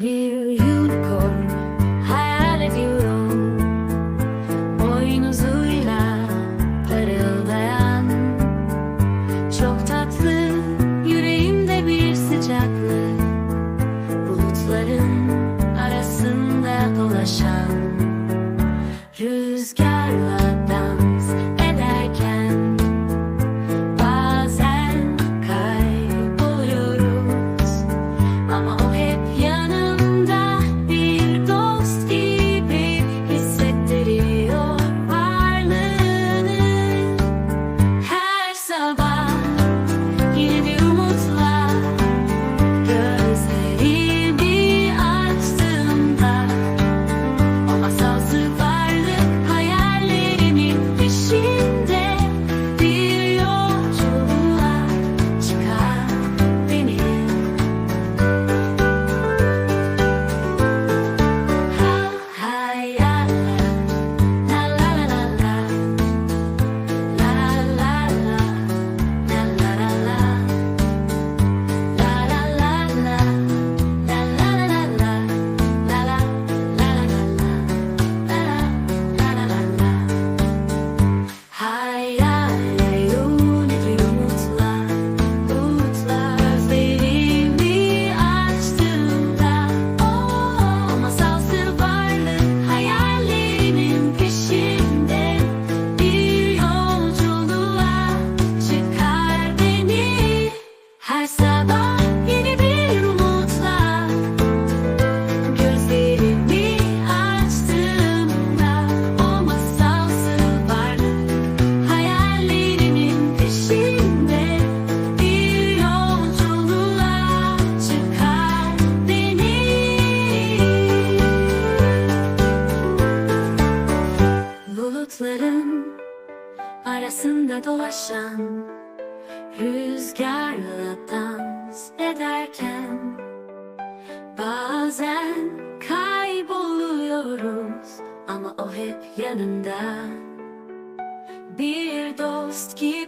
bir unicorn hayal ediyorum. Boynuzuyla parıldayan Çok tatlı yüreğimde bir sıcaklık. Bulutların arasında dolaşan Rüzgarla dans ederken Bazen kayboluyoruz. Ama arasında dolaşan Rüzgarla dans ederken Bazen kayboluyoruz ama o hep yanında. Bir dost gibi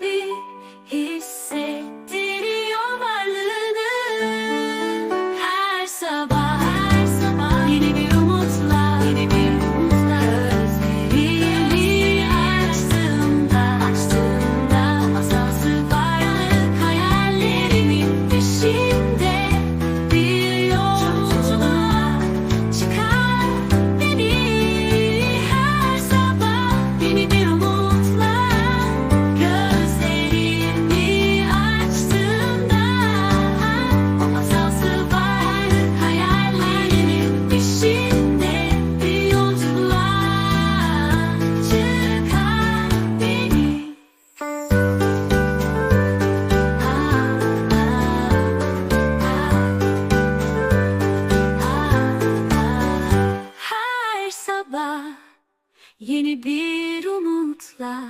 umutla Yeni bir umutla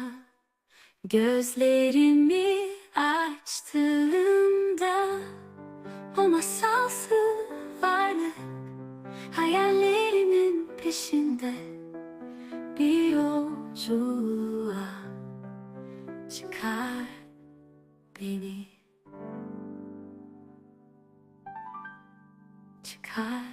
Gözlerimi açtığımda O masalsı varlık Hayallerimin peşinde Bir yolculuğa Çıkar beni. Çıkar